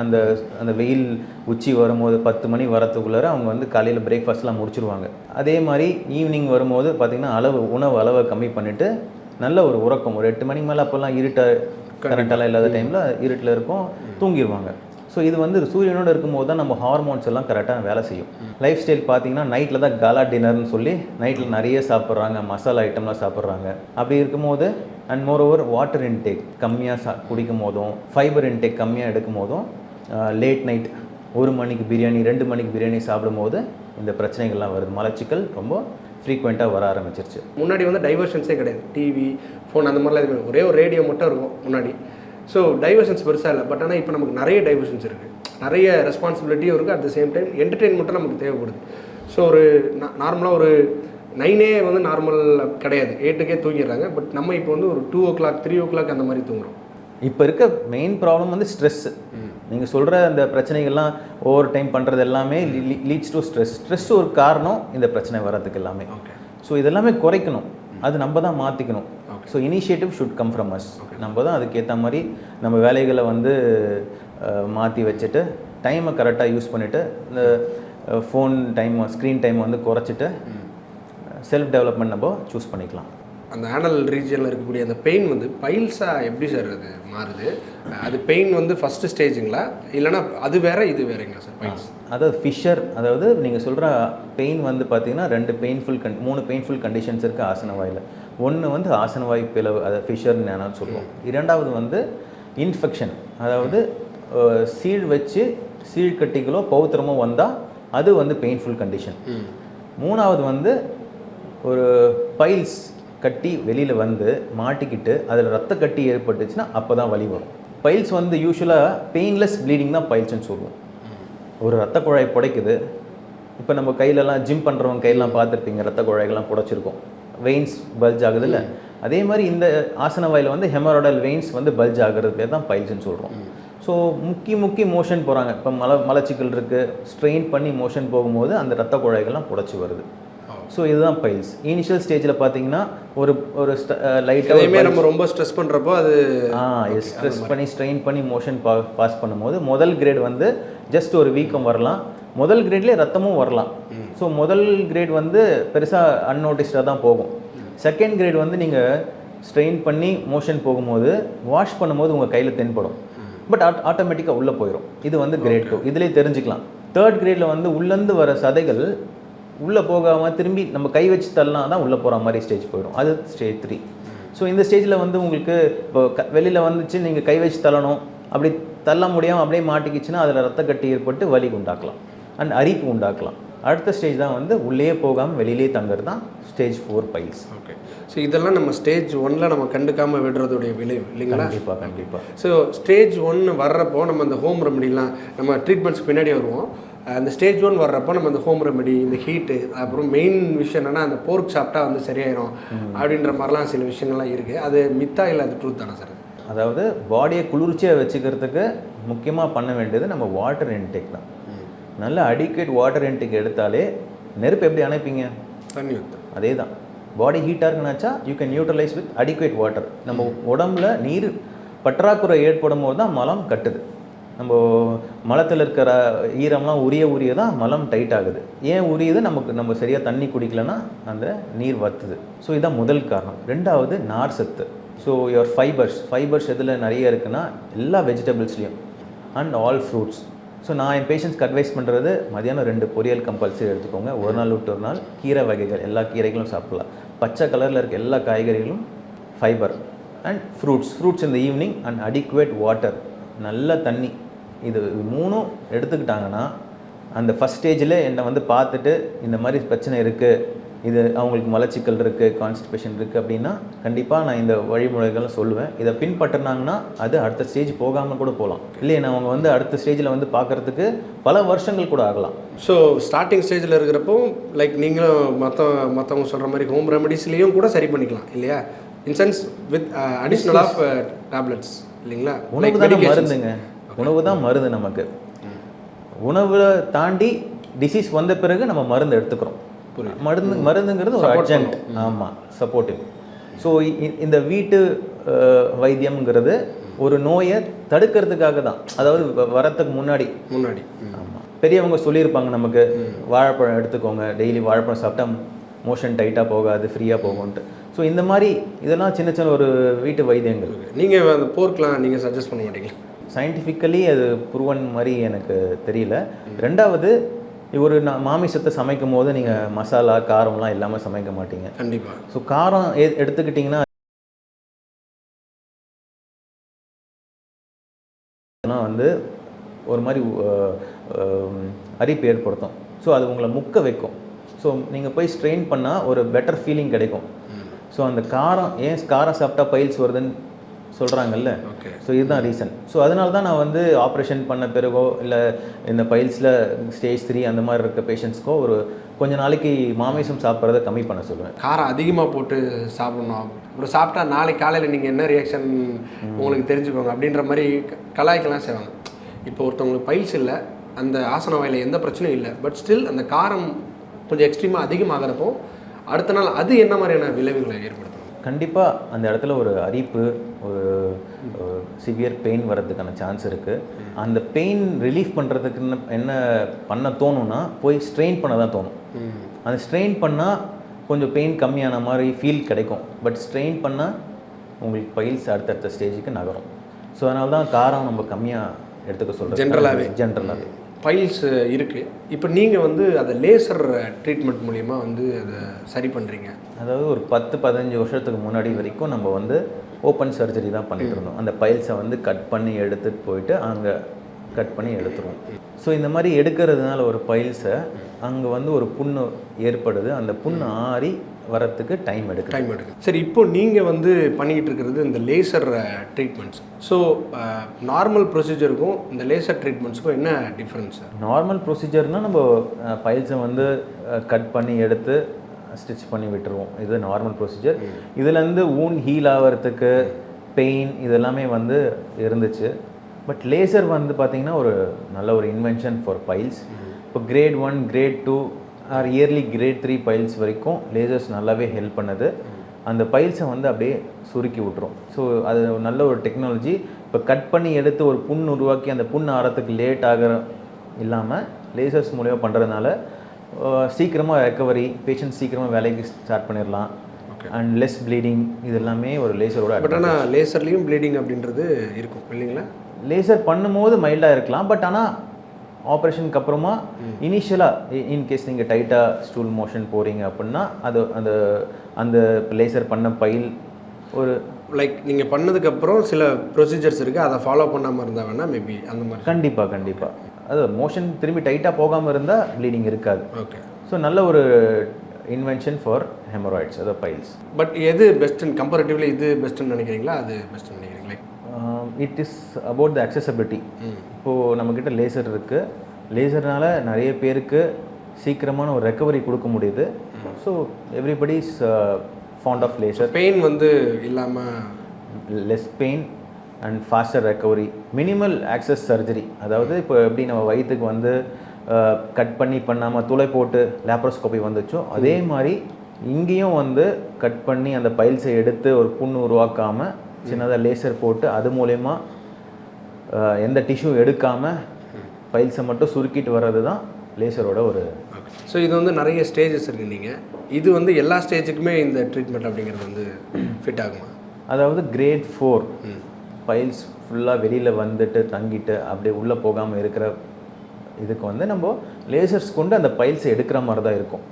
அந்த அந்த வெயில் உச்சி வரும்போது பத்து மணி வரத்துக்குள்ளார அவங்க வந்து காலையில் பிரேக்ஃபாஸ்ட்லாம் முடிச்சிருவாங்க. அதே மாதிரி ஈவினிங் வரும்போது பார்த்திங்கன்னா அளவு உணவு அளவை கம்மி பண்ணிவிட்டு நல்ல ஒரு உறக்கம். ஒரு எட்டு மணிக்கு மேலே அப்போல்லாம் இருட்ட கரண்டெல்லாம் இல்லாத டைமில் இருட்டில் இருக்கும் தூங்கிடுவாங்க ஸோ இது வந்து சூரியனோட இருக்கும்போது தான் நம்ம ஹார்மோன்ஸ் எல்லாம் கரெக்டாக வேலை செய்யும். லைஃப் ஸ்டைல் பார்த்தீங்கன்னா நைட்டில் தான் காலா டின்னர்னு சொல்லி நைட்டில் நிறைய சாப்பிட்றாங்க மசாலா ஐட்டம்லாம் சாப்பிட்றாங்க. அப்படி இருக்கும்போது and moreover water intake கம்மியாக சா குடிக்கும் போதும் ஃபைபர் இன்டேக் கம்மியாக எடுக்கும் போதும் லேட் நைட் ஒரு மணிக்கு பிரியாணி ரெண்டு மணிக்கு பிரியாணி சாப்பிடும்போது இந்த பிரச்சனைகள்லாம் வருது. மலச்சிக்கல் ரொம்ப ஃப்ரீக்வெண்ட்டாக வர ஆரம்பிச்சிருச்சு. முன்னாடி வந்து டைவர்ஷன்ஸே கிடையாது. டிவி ஃபோன் அந்த மாதிரிலாம் எதுவுமே ஒரே ஒரு ரேடியோ மட்டும் இருக்கும் முன்னாடி. ஸோ டைவர்ஷன்ஸ் பெருசாக இல்லை. பட் ஆனால் இப்போ நமக்கு நிறைய டைவர்ஷன்ஸ் இருக்குது நிறைய ரெஸ்பான்சிபிலிட்டியும் இருக்குது அட் த சேம் டைம் என்டர்டெயின்மெண்ட்டும் நமக்கு தேவைப்படுது. ஸோ ஒரு நார்மலாக ஒரு நைனே வந்து நார்மல் கிடையாது. எயிட்டுக்கே தூங்கிடுறாங்க. பட் நம்ம இப்போ வந்து ஒரு two o'clock three o'clock அந்த மாதிரி தூங்குறோம். இப்போ இருக்க மெயின் ப்ராப்ளம் வந்து ஸ்ட்ரெஸ் நீங்கள் சொல்கிற அந்த பிரச்சனைகள்லாம் ஓவர் டைம் பண்ணுறது எல்லாமே லீட்ஸ் டு ஸ்ட்ரெஸ் ஸ்ட்ரெஸ் ஒரு காரணம் இந்த பிரச்சனை வர்றதுக்கு எல்லாமே. ஓகே ஸோ இதெல்லாமே குறைக்கணும். அது நம்ம தான் மாற்றிக்கணும். So initiative should come from us நம்ம தான் அதுக்கேற்ற மாதிரி நம்ம வேலைகளை வந்து மாற்றி வச்சுட்டு டைமை கரெக்டாக யூஸ் பண்ணிவிட்டு இந்த ஃபோன் டைம் ஸ்க்ரீன் டைம் வந்து குறைச்சிட்டு செல்ஃப் டெவலப்மெண்ட் நம்ம சூஸ் பண்ணிக்கலாம். அந்த ஆனல் ரீஜனில் இருக்கக்கூடிய அந்த பெயின் வந்து பைல்ஸாக எப்படி சார் அது மாறுது? அது பெயின் வந்து ஃபஸ்ட்டு ஸ்டேஜுங்களா இல்லைனா அது வேற இது வேறங்களா சார் பைல்ஸ் அதாவது ஃபிஷர் அதாவது நீங்கள் சொல்கிற பெயின் வந்து பார்த்தீங்கன்னா ரெண்டு பெயின்ஃபுல் கண் மூணு பெயின்ஃபுல் கண்டிஷன்ஸ் இருக்குது ஆசனவாயில் ஒன்று வந்து ஆசனவாய் பிளவு அதை ஃபிஷர்னு நான் சொல்லுவோம் இரண்டாவது வந்து இன்ஃபெக்ஷன் அதாவது சீழ் வச்சு சீழ்கட்டிகளோ பௌத்திரமோ வந்தால் அது வந்து பெயின்ஃபுல் கண்டிஷன் மூணாவது வந்து ஒரு பைல்ஸ் கட்டி வெளியில் வந்து மாட்டிக்கிட்டு அதில் ரத்த கட்டி ஏற்பட்டுச்சுன்னா அப்போ தான் வலி வரும். பைல்ஸ் வந்து யூஸ்வலாக பெயின்லெஸ் ப்ளீடிங் தான் பைல்ஸ்னு சொல்லுவோம். ஒரு ரத்த குழாய் புடைக்குது. இப்போ நம்ம கையிலலாம் ஜிம் பண்ணுறவங்க கையெல்லாம் பார்த்துருப்பீங்க ரத்த குழாய்கள்லாம் புடைச்சிருக்கும். வெயின்ஸ் பல்ஜ் ஆகுது இல்லை அதே மாதிரி இந்த ஆசன வாயில் வந்து ஹெமரோடல் வெயின்ஸ் வந்து பல்ஜ் ஆகுறது பேர் தான் பைல்ஸ்னு சொல்கிறோம் ஸோ முக்கி முக்கி மோஷன் போகிறாங்க இப்போ மல மலச்சிக்கல் இருக்குது ஸ்ட்ரெயின் பண்ணி மோஷன் போகும்போது அந்த ரத்த குழாய்கள்லாம் புடைச்சி வருது. ஸோ இதுதான் பைல்ஸ் இனிஷியல் ஸ்டேஜில் பார்த்தீங்கன்னா ஒரு ஒரு லைட்டாக நம்ம ரொம்ப ஸ்ட்ரெஸ் பண்ணுறப்போ அது ஆ ஸ்ட்ரெஸ் பண்ணி ஸ்ட்ரெயின் பண்ணி மோஷன் பா பாஸ் பண்ணும்போது முதல் கிரேட் வந்து ஜஸ்ட் ஒரு வீக்கம் வரலாம். முதல் கிரேட்லேயே ரத்தமும் வரலாம். ஸோ முதல் கிரேட் வந்து பெருசாக அன்னோட்டிஸ்டாக தான் போகும். செகண்ட் கிரேட் வந்து நீங்கள் ஸ்ட்ரெயின் பண்ணி மோஷன் போகும்போது வாஷ் பண்ணும்போது உங்கள் கையில் தென்படும். பட் ஆட்டோமேட்டிக்காக உள்ளே போயிடும் இது வந்து கிரேட் டூ இதுலேயே தெரிஞ்சுக்கலாம். தேர்ட் கிரேடில் வந்து உள்ளேருந்து வர சதைகள் உள்ளே போகாமல் திரும்பி நம்ம கை வச்சு தள்ளலாம் தான் உள்ளே போகிற மாதிரி ஸ்டேஜ் போயிடும். அது ஸ்டேஜ் த்ரீ ஸோ இந்த ஸ்டேஜில் வந்து உங்களுக்கு இப்போ க வெளியில் வந்துச்சு நீங்கள் கை வச்சு தள்ளணும். அப்படி தள்ள முடியாமல் அப்படியே மாட்டிக்கிச்சுன்னா அதில் ரத்த கட்டி ஏற்பட்டு வலி உண்டாக்கலாம். அண்ட் அரிப்பு உண்டாக்கலாம். அடுத்த ஸ்டேஜ் தான் வந்து உள்ளே போகாமல் வெளியிலே தங்குறது தான் stage four piles. Okay so இதெல்லாம் நம்ம ஸ்டேஜ் ஒன்ல நம்ம கண்டுக்காமல் விடுறதுடைய விளைவு இல்லைங்களா? கண்டிப்பாக கண்டிப்பாக ஸோ ஸ்டேஜ் ஒன்று வர்றப்போ நம்ம அந்த ஹோம் ரெமெடிலாம் நம்ம ட்ரீட்மெண்ட்ஸ்க்கு பின்னாடி வருவோம். அந்த ஸ்டேஜ் ஒன் வர்றப்போ நம்ம அந்த ஹோம் ரெமெடி இந்த ஹீட்டு அப்புறம் மெயின் விஷயம் என்னன்னா அந்த போர்க் சாப்பிட்டா வந்து சரியாயிரும் அப்படின்ற மாதிரிலாம் சில விஷயங்கள்லாம் இருக்குது அது மித்தா இல்லை அது ட்ரூத் தானே சார் அதாவது பாடியை குளிர்ச்சியாக வச்சுக்கிறதுக்கு முக்கியமாக பண்ண வேண்டியது நம்ம வாட்டர் இன்டேக் தான். நல்ல அடிக்கேட் வாட்டர் இன்டேக் எடுத்தாலே நெருப்பு எப்படி அணைப்பீங்க? தண்ணி அதே தான் பாடி ஹீட்டாக இருக்குனாச்சா you can neutralise with adequate water நம்ம உடம்புல நீர் பற்றாக்குறை ஏற்படும் போது தான் மலம் கட்டுது. நம்ம மலத்தில் இருக்கிற ஈரம்லாம் உரிய உரிய தான் மலம் டைட் ஆகுது. ஏன் உரியுது? நமக்கு நம்ம சரியாக தண்ணி குடிக்கலன்னா அந்த நீர் வத்துது. ஸோ இதுதான் முதல் காரணம். ரெண்டாவது நார் சத்து. ஸோ யுவர் ஃபைபர்ஸ் ஃபைபர்ஸ் எதில் நிறைய இருக்குன்னா எல்லா வெஜிடபிள்ஸ்லேயும் அண்ட் ஆல் ஃப்ரூட்ஸ் ஸோ நான் என் பேஷண்ட்ஸ்க்கு அட்வைஸ் பண்ணுறது மதியானம் ரெண்டு பொரியல் கம்பல்சரி எடுத்துக்கோங்க. ஒரு நாள் விட்டு ஒரு நாள் கீரை வகைகள் எல்லா கீரைகளும் சாப்பிடலாம். பச்சை கலரில் இருக்க எல்லா காய்கறிகளும் ஃபைபர் அண்ட் ஃப்ரூட்ஸ் ஃப்ரூட்ஸ் இந்த ஈவினிங் அண்ட் அடிக்குவேட் வாட்டர் நல்ல தண்ணி. இது மூணும் எடுத்துக்கிட்டாங்கன்னா அந்த ஃபஸ்ட் ஸ்டேஜில் என்னை வந்து பார்த்துட்டு இந்த மாதிரி பிரச்சனை இருக்குது இது அவங்களுக்கு மலச்சிக்கல் இருக்குது கான்ஸ்டிபேஷன் இருக்குது அப்படின்னா கண்டிப்பாக நான் இந்த வழிமுறைகளை சொல்லுவேன். இதை பின்பற்றினாங்கன்னா அது அடுத்த ஸ்டேஜ் போகாமல் கூட போகலாம். இல்லையா அவங்க வந்து அடுத்த ஸ்டேஜில் வந்து பார்க்குறதுக்கு பல வருஷங்கள் கூட ஆகலாம். ஸோ ஸ்டார்டிங் ஸ்டேஜில் இருக்கிறப்போ லைக் நீங்களும் மற்ற மற்றவங்க சொல்கிற மாதிரி ஹோம் ரெமடிஸ்லேயும் கூட சரி பண்ணிக்கலாம் இல்லையா? In sense with additional of tablets இல்லைங்களா? தானே மருந்துங்க. உணவு தான் மருந்து நமக்கு. உணவை தாண்டி டிசீஸ் வந்த பிறகு நம்ம மருந்து எடுத்துக்கிறோம். மருந்து மருந்துங்கிறது ஒரு அர்ஜென்ட் ஆமாம் சப்போர்ட்டிவ் ஸோ இந்த வீட்டு வைத்தியம்ங்கிறது ஒரு நோயை தடுக்கிறதுக்காக தான். அதாவது வரத்துக்கு முன்னாடி. முன்னாடி. ஆமாம் பெரியவங்க சொல்லியிருப்பாங்க நமக்கு வாழைப்பழம் எடுத்துக்கோங்க டெய்லி வாழைப்பழம் சாப்பிட்டா மோஷன் டைட்டாக போகாது ஃப்ரீயாக போகும்ன்ட்டு. ஸோ இந்த மாதிரி இதெல்லாம் சின்ன சின்ன ஒரு வீட்டு வைத்தியங்கள். நீங்கள் அந்த போர்க்கெலாம் நீங்கள் சஜஸ்ட் பண்ண மாட்டீங்களா? சயின்டிஃபிக்கலி அது ப்ரூவன் மாதிரி எனக்கு தெரியல. ரெண்டாவது ஒரு மாமிசத்தை சமைக்கும் போது நீங்கள் மசாலா காரம்லாம் இல்லாமல் சமைக்க மாட்டீங்க. கண்டிப்பாக ஸோ காரம் எ- எடுத்துக்கிட்டிங்கன்னா வந்து ஒரு மாதிரி அரிப்பு ஏற்படுத்தும். ஸோ அது உங்களை முக்க வைக்கும். ஸோ நீங்கள் போய் ஸ்ட்ரெயின் பண்ணால் ஒரு பெட்டர் ஃபீலிங் கிடைக்கும். ஸோ அந்த காரம் ஏன் காரம் சாப்பிட்டா பைல்ஸ் வருதுன்னு சொல்கிறாங்கல்ல ஓகே ஸோ இதுதான் ரீசன் ஸோ அதனால தான் நான் வந்து ஆப்ரேஷன் பண்ண பிறகோ இல்லை இந்த பைல்ஸில் ஸ்டேஜ் த்ரீ அந்த மாதிரி இருக்க பேஷண்ட்ஸ்க்கோ ஒரு கொஞ்ச நாளைக்கு மாமிசம் சாப்பிட்றத கம்மி பண்ண சொல்லுவேன். காரம் அதிகமாக போட்டு சாப்பிடணும். அப்புறம் சாப்பிட்டா நாளைக்கு காலையில் நீங்கள் என்ன ரியாக்ஷன் உங்களுக்கு தெரிஞ்சுக்கோங்க அப்படின்ற மாதிரி கலாய்க்கெல்லாம் செய்வாங்க. இப்போ ஒருத்தவங்களுக்கு பைல்ஸ் இல்லை அந்த ஆசன வாயில் எந்த பிரச்சனையும் இல்லை. பட் ஸ்டில் அந்த காரம் கொஞ்சம் எக்ஸ்ட்ரீமாக அதிகமாகிறப்போ அடுத்த நாள் அது என்ன மாதிரியான விளைவுகளை ஏற்படுத்தும்? கண்டிப்பாக அந்த இடத்துல ஒரு அரிப்பு ஒரு சிவியர் பெயின் வர்றதுக்கான சான்ஸ் இருக்குது அந்த பெயின் ரிலீஃப் பண்ணுறதுக்கு என்ன பண்ண தோணும்னா போய் ஸ்ட்ரெயின் பண்ண தான் தோணும். அந்த ஸ்ட்ரெயின் பண்ணால் கொஞ்சம் பெயின் கம்மியான மாதிரி ஃபீல் கிடைக்கும். பட் ஸ்ட்ரெயின் பண்ணால் உங்களுக்கு பைல்ஸ் அடுத்தடுத்த ஸ்டேஜுக்கு நகரும். ஸோ அதனால தான் காரம் நம்ம கம்மியாக எடுத்துக்க சொல்கிறோம் General-ஆவே. ஜென்ரலாகவே பைல்ஸ் இருக்குது இப்போ நீங்கள் வந்து அதை லேசர் ட்ரீட்மெண்ட் மூலிமா வந்து அதை சரி பண்ணுறீங்க அதாவது ஒரு பத்து பதினஞ்சு வருஷத்துக்கு முன்னாடி வரைக்கும் நம்ம வந்து ஓப்பன் சர்ஜரி தான் பண்ணிட்டு இருந்தோம். அந்த பைல்ஸை வந்து கட் பண்ணி எடுத்துட்டு போயிட்டு அங்கே கட் பண்ணி எடுத்துருவோம். ஸோ இந்த மாதிரி எடுக்கிறதுனால ஒரு பைல்ஸை அங்கே வந்து ஒரு புண்ணு ஏற்படுது. அந்த புண்ணு ஆறி வரத்துக்கு டைம் எடுக்குது. டைம் எடுக்கும் சரி இப்போ நீங்கள் வந்து பண்ணிக்கிட்டு இருக்கிறது இந்த லேசர் ட்ரீட்மெண்ட்ஸ் ஸோ நார்மல் ப்ரொசீஜருக்கும் இந்த லேசர் ட்ரீட்மெண்ட்ஸுக்கும் என்ன டிஃப்ரென்ஸ் நார்மல் ப்ரொசீஜர்னால் நம்ம பைல்ஸை வந்து கட் பண்ணி எடுத்து ஸ்டிச் பண்ணி விட்டுருவோம். இது நார்மல் ப்ரொசீஜர் இதுலேருந்து ஊன் ஹீல் ஆகிறதுக்கு பெயின் இதெல்லாமே வந்து இருந்துச்சு. பட் லேசர் வந்து பார்த்திங்கன்னா ஒரு நல்ல ஒரு இன்வென்ஷன் ஃபார் பைல்ஸ் இப்போ grade one grade two or early grade three piles வரைக்கும் லேசர்ஸ் நல்லாவே ஹெல்ப் பண்ணுது. அந்த பைல்ஸை வந்து அப்படியே சுருக்கி விட்டுரும். ஸோ அது நல்ல ஒரு டெக்னாலஜி. இப்போ கட் பண்ணி எடுத்து ஒரு புண் உருவாக்கி அந்த புண் ஆறத்துக்கு லேட் ஆகிற இல்லாமல் லேசர்ஸ் மூலியமாக பண்ணுறதுனால சீக்கிரமாக ரெக்கவரி பேஷண்ட் சீக்கிரமாக வேலைக்கு ஸ்டார்ட் பண்ணிடலாம் அண்ட் லெஸ் ப்ளீடிங் இது எல்லாமே ஒரு லேசரோட பட் ஆனால் லேசர்லேயும் ப்ளீடிங் அப்படின்றது இருக்கும் இல்லைங்களா? லேசர் பண்ணும்போது மைல்டாக இருக்கலாம். பட் ஆனால் ஆப்ரேஷனுக்கு அப்புறமா இனிஷியலாக இன்கேஸ் நீங்கள் டைட்டாக ஸ்டூல் மோஷன் போகிறீங்க அப்படின்னா அது அந்த அந்த லேசர் பண்ண பைல் ஒரு லைக் நீங்கள் பண்ணதுக்கப்புறம் சில ப்ரொசீஜர்ஸ் இருக்குது அதை ஃபாலோ பண்ணாமல் இருந்தால் வேணால் மேபி அந்த மாதிரி. கண்டிப்பாக கண்டிப்பாக அது மோஷன் திரும்பி டைட்டாக போகாமல் இருந்தால் ப்ளீடிங் இருக்காது. ஓகே ஸோ நல்ல ஒரு இன்வென்ஷன் ஃபார் ஹெமராய்ட்ஸ் அதாவது பைல்ஸ் பட் எது பெஸ்ட்டுன்னு கம்பேரிட்டிவ்லி இது பெஸ்ட்டுன்னு நினைக்கிறீங்களா? அது பெஸ்ட்டுன்னு it is about the accessibility. இப்போது நம்மக்கிட்ட லேசர் இருக்குது லேசர்னால நிறைய பேருக்கு சீக்கிரமான ஒரு ரெக்கவரி கொடுக்க முடியுது. So everybody is fond of laser pain வந்து இல்லாமல் less pain and faster recovery minimal access surgery அதாவது இப்போ எப்படி நம்ம வயிற்றுக்கு வந்து கட் பண்ணி பண்ணாமல் துளை போட்டு லேப்ரோஸ்கோபி வந்துச்சோ அதே மாதிரி இங்கேயும் வந்து கட் பண்ணி அந்த பைல்ஸை எடுத்து ஒரு புண்ணு உருவாக்காமல் சின்னதாக லேசர் போட்டு அது மூலயமா எந்த டிஷ்யூ எடுக்காமல் பைல்ஸை மட்டும் சுருக்கிட்டு வர்றது தான் லேசரோட ஒரு ஸோ இது வந்து நிறைய ஸ்டேஜஸ் இருக்குது நீங்கள் இது வந்து எல்லா ஸ்டேஜுக்குமே இந்த ட்ரீட்மெண்ட் அப்படிங்கிறது வந்து ஃபிட் ஆகுமா? அதாவது கிரேட் ஃபோர் பைல்ஸ் ஃபுல்லாக வெளியில் வந்துட்டு தங்கிட்டு அப்படியே உள்ளே போகாமல் இருக்கிற இதுக்கு வந்து நம்ம லேசர்ஸ் கொண்டு அந்த பைல்ஸை எடுக்கிற மாதிரி தான் இருக்கும்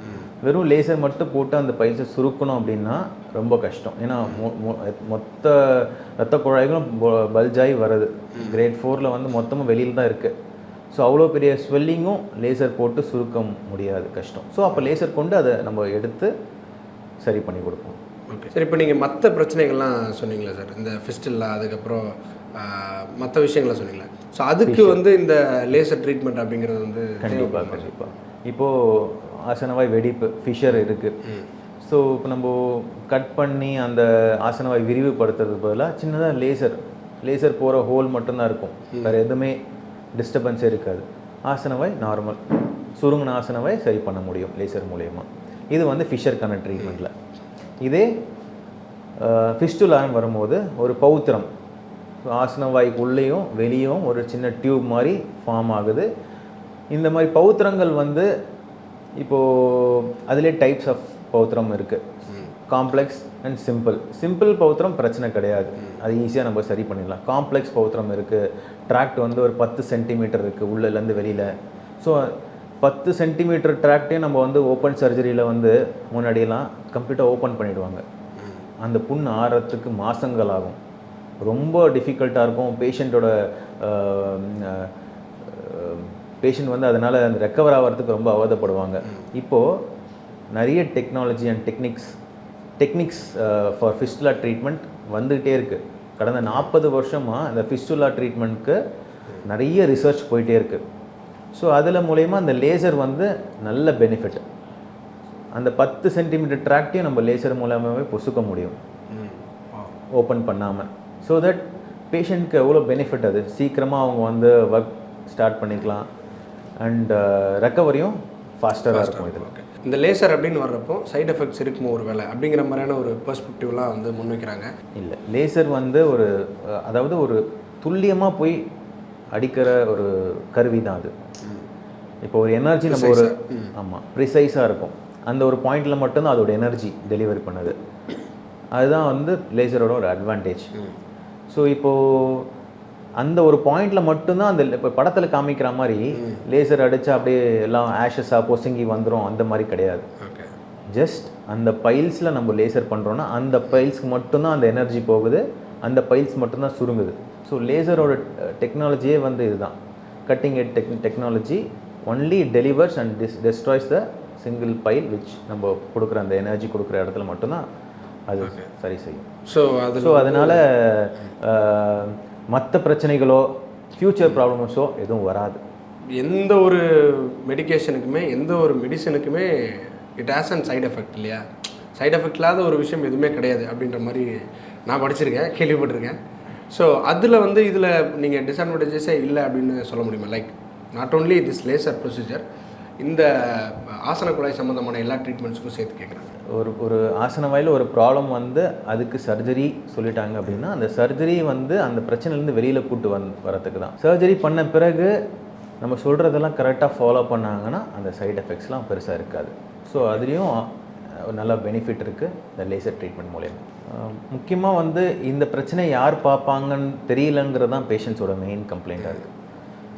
வெறும் லேசர் மட்டும் போட்டு அந்த பைல்ஸை சுருக்கணும் அப்படின்னா ரொம்ப கஷ்டம். ஏன்னா மொத்த ரத்த குழாய்களும் பல்ஜாகி வருது கிரேட் ஃபோரில் வந்து மொத்தமும் வெளியில் தான் இருக்குது ஸோ அவ்வளோ பெரிய ஸ்வெல்லிங்கும் லேசர் போட்டு சுருக்க முடியாது. கஷ்டம். ஸோ அப்போ லேசர் கொண்டு அதை நம்ம எடுத்து சரி பண்ணி கொடுப்போம். ஓகே சரி இப்போ நீங்கள் மற்ற பிரச்சனைகள்லாம் சொன்னீங்களா சார் இந்த ஃபிஸ்டில்லா அதுக்கப்புறம் மற்ற விஷயங்களை சொன்னீங்களா. ஸோ அதுக்கு வந்து இந்த லேசர் ட்ரீட்மெண்ட் அப்படிங்கிறது வந்து கண்டிப்பாக கண்டிப்பாக இப்போது ஆசனவாய் வெடிப்பு ஃபிஷர் இருக்குது ஸோ இப்போ நம்ம கட் பண்ணி அந்த ஆசனவாய் விரிவுபடுத்துறது பதிலாக சின்னதாக லேசர் லேசர் போகிற ஹோல் மட்டும்தான் இருக்கும். வேறு எதுவுமே டிஸ்டர்பன்ஸே இருக்காது. ஆசனவாய் நார்மல் சுருங்கின ஆசனவாய் சரி பண்ண முடியும் லேசர் மூலயமா. இது வந்து ஃபிஷருக்கான ட்ரீட்மெண்ட்டில் இதே ஃபிஸ்டுலான்னு வரும்போது ஒரு பௌத்திரம். ஆசனவாய்க்கு உள்ளேயும் வெளியும் ஒரு சின்ன டியூப் மாதிரி ஃபார்ம் ஆகுது. இந்த மாதிரி பௌத்திரங்கள் வந்து இப்போது அதிலே டைப்ஸ் ஆஃப் பௌத்திரம் இருக்குது காம்ப்ளெக்ஸ் அண்ட் சிம்பிள் சிம்பிள் பௌத்திரம் பிரச்சனை கிடையாது. அது ஈஸியாக நம்ம சரி பண்ணிடலாம். காம்ப்ளெக்ஸ் பௌத்திரம் இருக்குது ட்ராக்ட் வந்து ஒரு பத்து சென்டிமீட்டர் இருக்குது உள்ளேருந்து வெளியில். ஸோ பத்து சென்டிமீட்டர் ட்ராக்டையும் நம்ம வந்து ஓப்பன் சர்ஜரியில் வந்து முன்னாடியெல்லாம் கம்ப்ளீட்டாக ஓப்பன் பண்ணிடுவாங்க. அந்த புண் ஆறத்துக்கு மாசங்கள் ஆகும் ரொம்ப டிஃபிகல்ட்டாக இருக்கும். பேஷண்ட்டோட பேஷண்ட் வந்து அதனால் அந்த ரெக்கவர் ஆகிறதுக்கு ரொம்ப அவதப்படுவாங்க. இப்போது நிறைய technology and techniques techniques for fistula treatment வந்துக்கிட்டே இருக்குது கடந்த நாற்பது வருஷமாக இந்த ஃபிஸ்டுலா ட்ரீட்மெண்ட்க்கு நிறைய ரிசர்ச் போயிட்டே இருக்குது ஸோ அதில் மூலயமா அந்த லேசர் வந்து நல்ல பெனிஃபிட் அந்த பத்து சென்டிமீட்டர் ட்ராக்டையும் நம்ம லேசர் மூலமாகவே பொசுக்க முடியும். ஓப்பன் பண்ணாமல் ஸோ தட் பேஷண்ட்க்கு எவ்வளோ பெனிஃபிட் அது? சீக்கிரமாக அவங்க வந்து ஒர்க் ஸ்டார்ட் பண்ணிக்கலாம். அண்ட் ரெக்கவரியும் ஃபாஸ்டராக இருக்கும் இதில். ஓகே இந்த லேசர் அப்படின்னு வர்றப்போ சைடு எஃபெக்ட்ஸ் இருக்குமோ ஒரு வேலை அப்படிங்கிற மாதிரியான ஒரு பெர்ஸ்பெக்டிவ்லாம் வந்து முன்வைக்கிறாங்க. இல்லை. லேசர் வந்து ஒரு அதாவது ஒரு துல்லியமாக போய் அடிக்கிற ஒரு கருவி தான் அது. இப்போ ஒரு எனர்ஜி நம்ம ஒரு ஆமாம் ப்ரிசைஸாக இருக்கும். அந்த ஒரு பாயிண்டில் மட்டும்தான் அதோட எனர்ஜி டெலிவரி பண்ணுது. அதுதான் வந்து லேசரோட ஒரு அட்வான்டேஜ் ஸோ இப்போது அந்த ஒரு பாயிண்டில் மட்டும்தான் அந்த இப்போ படத்தில் காமிக்கிற மாதிரி லேசர் அடித்தா அப்படியே எல்லாம் ஆஷஸாக பொசுங்கி வந்துடும் அந்த மாதிரி கிடையாது. ஓகே ஜஸ்ட் அந்த பைல்ஸில் நம்ம லேசர் பண்ணுறோன்னா அந்த பைல்ஸ்க்கு மட்டும்தான் அந்த எனர்ஜி போகுது அந்த பைல்ஸ் மட்டும்தான் சுருங்குது. ஸோ லேசரோட டெக்னாலஜியே வந்து இதுதான். Cutting edge tech technology only delivers and dish destroys the single pile which நம்ம கொடுக்குற அந்த எனர்ஜி கொடுக்குற இடத்துல மட்டும்தான் அது சரி செய்யும். ஸோ அதில் ஸோ அதனால் மற்ற பிரச்சனைகளோ ஃப்யூச்சர் ப்ராப்ளம்ஸோ எதுவும் வராது. எந்த ஒரு மெடிகேஷனுக்குமே எந்த ஒரு மெடிசனுக்குமே it has and side effect இல்லையா? சைடு எஃபெக்ட் இல்லாத ஒரு விஷயம் எதுவுமே கிடையாது அப்படின்ற மாதிரி நான் படிச்சிருக்கேன் கேள்விப்பட்டிருக்கேன். ஸோ அதில் வந்து இதில் நீங்கள் டிஸ்அட்வான்டேஜஸே இல்லை அப்படின்னு சொல்ல முடியுமா? Like not only this laser procedure இந்த ஆசன குழாய் சம்மந்தமான எல்லா ட்ரீட்மெண்ட்ஸுக்கும் சேர்த்து கேட்குறாங்க ஒரு ஒரு ஆசன வாயில் ஒரு ப்ராப்ளம் வந்து அதுக்கு சர்ஜரி சொல்லிட்டாங்க அப்படின்னா அந்த சர்ஜரி வந்து அந்த பிரச்சனையிலேருந்து வெளியில் கூட்டு வந் வரத்துக்கு தான் சர்ஜரி பண்ண பிறகு நம்ம சொல்கிறதெல்லாம் கரெக்டாக ஃபாலோ பண்ணாங்கன்னா அந்த சைட் எஃபெக்ட்ஸ்லாம் பெருசாக இருக்காது. ஸோ அதுலேயும் ஒரு நல்ல பெனிஃபிட் இருக்குது இந்த லேசர் ட்ரீட்மெண்ட் மூலயமா. முக்கியமாக வந்து இந்த பிரச்சனை யார் பார்ப்பாங்கன்னு தெரியலங்கிறது தான் பேஷண்ட்ஸோட மெயின் கம்ப்ளைண்ட்டாக இருக்குது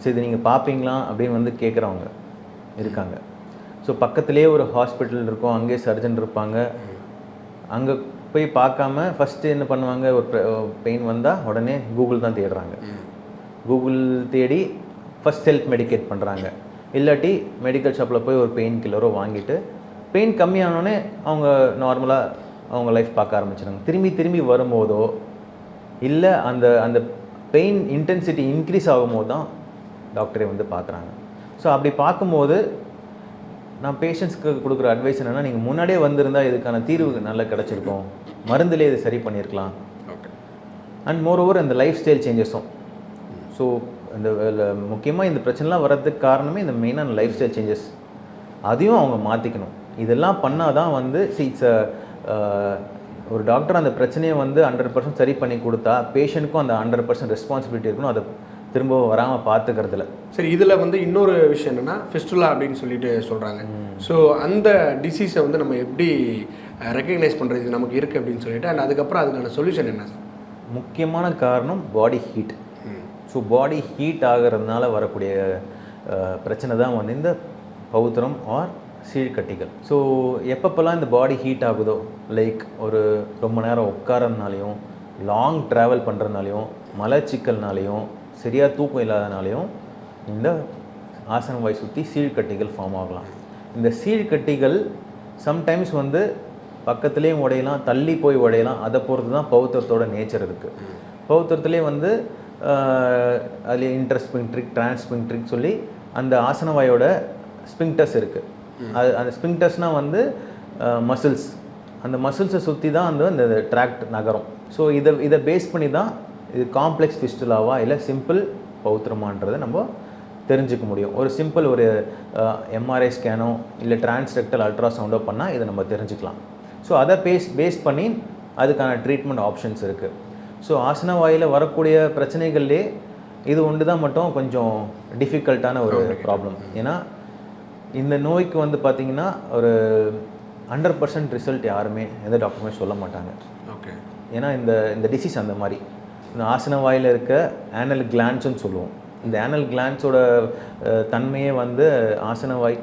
ஸோ இது நீங்கள் பார்ப்பீங்களா அப்படின்னு வந்து கேட்குறவங்க இருக்காங்க. ஸோ பக்கத்துலேயே ஒரு ஹாஸ்பிட்டல் இருக்கும் அங்கேயே சர்ஜன் இருப்பாங்க. அங்கே போய் பார்க்காம ஃபஸ்ட்டு என்ன பண்ணுவாங்க ஒரு பெயின் வந்தால் உடனே கூகுள் தான் தேடுறாங்க. கூகுள் தேடி ஃபஸ்ட் செல்ஃப் மெடிகேட் பண்ணுறாங்க இல்லாட்டி மெடிக்கல் ஷாப்பில் போய் ஒரு பெயின் கில்லரோ வாங்கிட்டு பெயின் கம்மியானோடனே அவங்க நார்மலாக அவங்க லைஃப் பார்க்க ஆரம்பிச்சிடுறாங்க திரும்பி திரும்பி வரும்போதோ இல்லை அந்த அந்த பெயின் இன்டென்சிட்டி இன்க்ரீஸ் ஆகும்போது தான் டாக்டரே வந்து பார்க்குறாங்க. ஸோ அப்படி பார்க்கும்போது நான் பேஷண்ட்ஸ்க்கு கொடுக்குற அட்வைஸ் என்னென்னா நீங்கள் முன்னாடியே வந்திருந்தா இதுக்கான தீர்வு நல்லா கிடச்சிருக்கும். மருந்துலேயே இது சரி பண்ணியிருக்கலாம் அண்ட் மோரோவர் இந்த லைஃப் ஸ்டைல் சேஞ்சஸும் ஸோ இந்த முக்கியமாக இந்த பிரச்சனைலாம் வர்றதுக்கு காரணமே இந்த மெயினான லைஃப் ஸ்டைல் சேஞ்சஸ் அதையும் அவங்க மாற்றிக்கணும் இதெல்லாம் பண்ணால் தான் வந்து இட்ஸ் ஒரு டாக்டர் அந்த பிரச்சனையை வந்து ஹண்ட்ரட் பர்சன்ட் சரி பண்ணி கொடுத்தா பேஷண்ட்டுக்கும் அந்த ஹண்ட்ரட் பர்சன்ட் ரெஸ்பான்சிபிலிட்டி இருக்கணும். அதை திரும்ப வராமல் பார்த்துக்கிறதுல சரி இதில் வந்து இன்னொரு விஷயம் என்னென்னா ஃபிஸ்டுலா அப்படின்னு சொல்லிட்டு சொல்கிறாங்க ஸோ அந்த டிசீஸை வந்து நம்ம எப்படி ரெக்கக்னைஸ் பண்ணுறது இது நமக்கு இருக்குது அப்படின்னு சொல்லிட்டு அண்ட் அதுக்கப்புறம் அதுக்கான சொல்யூஷன் என்ன? சார் முக்கியமான காரணம் body heat so body heat ஆகிறதுனால வரக்கூடிய பிரச்சனை தான் வந்து இந்த பௌத்திரம் ஆர் சீழ்கட்டிகள். ஸோ எப்பப்பெல்லாம் இந்த பாடி ஹீட் ஆகுதோ லைக் ஒரு ரொம்ப நேரம் உட்காரதுனாலையும் லாங் ட்ராவல் பண்ணுறதுனாலையும் மலச்சிக்கல்னாலையும் சரியாக தூக்கம் இல்லாதனாலையும் இந்த ஆசன வாய் சுற்றி சீழ்கட்டிகள் ஃபார்ம் ஆகலாம். இந்த சீழ்கட்டிகள் சம்டைம்ஸ் வந்து பக்கத்துலேயும் உடையலாம் தள்ளி போய் உடையலாம். அதை பொறுத்து தான் பௌத்திரத்தோட நேச்சர் இருக்குது பௌத்திரத்துலேயே வந்து அதில் இன்டர்ஸ்பிங்ட்ரிக் டிரான்ஸ்பிங்ட்ரிக் சொல்லி அந்த ஆசனவாயோட ஸ்பிங்டஸ் இருக்குது அது அந்த ஸ்பிங்டஸ்னால் வந்து மசில்ஸ் அந்த மசில்ஸை சுற்றி தான் வந்து அந்த ட்ராக்ட் நகரும். ஸோ இதை இதை பேஸ் பண்ணி தான் இது காம்ப்ளெக்ஸ் ஃபிஸ்டுலாவா இல்லை சிம்பிள் பௌத்திரமான்றதை நம்ம தெரிஞ்சுக்க முடியும். ஒரு சிம்பிள் ஒரு எம்ஆர்ஐ ஸ்கேனோ இல்லை டிரான்ஸ்ரெக்டல் அல்ட்ராசவுண்டோ பண்ணால் இதை நம்ம தெரிஞ்சுக்கலாம். ஸோ அதை பேஸ் பேஸ் பண்ணி அதுக்கான ட்ரீட்மெண்ட் ஆப்ஷன்ஸ் இருக்குது ஸோ ஆசன வாயில் வரக்கூடிய பிரச்சனைகள்லே இது ஒன்று தான் மட்டும் கொஞ்சம் டிஃபிகல்ட்டான ஒரு ப்ராப்ளம் ஏன்னா இந்த நோய்க்கு வந்து பார்த்திங்கன்னா ஒரு ஹண்ட்ரட் பர்சன்ட் ரிசல்ட் யாருமே எந்த டாக்டருமே சொல்ல மாட்டாங்க. ஓகே. ஏன்னா இந்த இந்த டிசீஸ் அந்த மாதிரி. ஆசன வாயில் இருக்க ஆனல் கிளான்ஸ்னு சொல்லுவோம். இந்த ஆனல் கிளான்ஸோட தன்மையே வந்து ஆசன வாய்